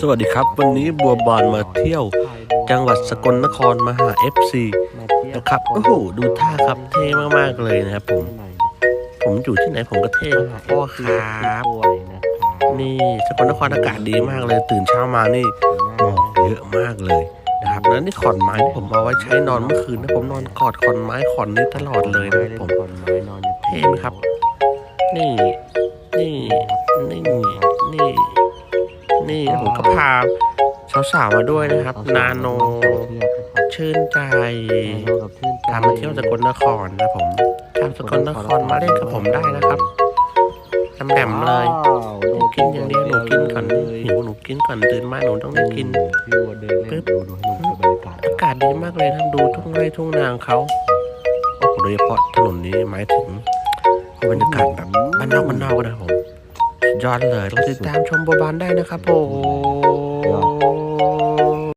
สวัสดีครับ วันนี้บัวบานมาเที่ยว จังหวัดสกลนครมาหา FC นะครับโอ้โหดูท่าครับเท่มากๆเลยนะครับผม ผมอยู่ที่ไหนผมก็เท่ครับพ่อครับนี่สกลนครอากาศดีมากเลย ตื่นเช้ามานี่หมอกเยอะมากเลยนะครับแล้วนี่ขอนไม้ที่ผมเอาไว้ใช้นอนเมื่อคืนนะผมนอนกอดขอนไม้ขอนนี้ตลอดเลยนะครับผมเท่ไหมครับ นี่ นี่ นี่ นี่ นี่แล้วผมก็พาสาวๆมาด้วยนะครับ นาโน ชื่นใจพามาเที่ยวสกลนครนะผมชาวสกลนครมาเล่นกับผมได้นะครับแหลมๆเลยหนูกินอย่างเดียวหนูกินก่อนหิวหนูกินก่อนตื่นมาหนูต้องได้กินพี่วัวเดินเล่นดูดูให้ดูบรรยากาศอากาศดีมากเลยท่านดูทุ่งไร่ทุ่งนาของเขาโอ้โหโดยเฉพาะถนนนี้หมายถึงบรรยากาศแบบบ้านนอกบ้านนอกนะครับผมสุด ยอดเลย ต้องติดตามชมโบบานได้นะครับผม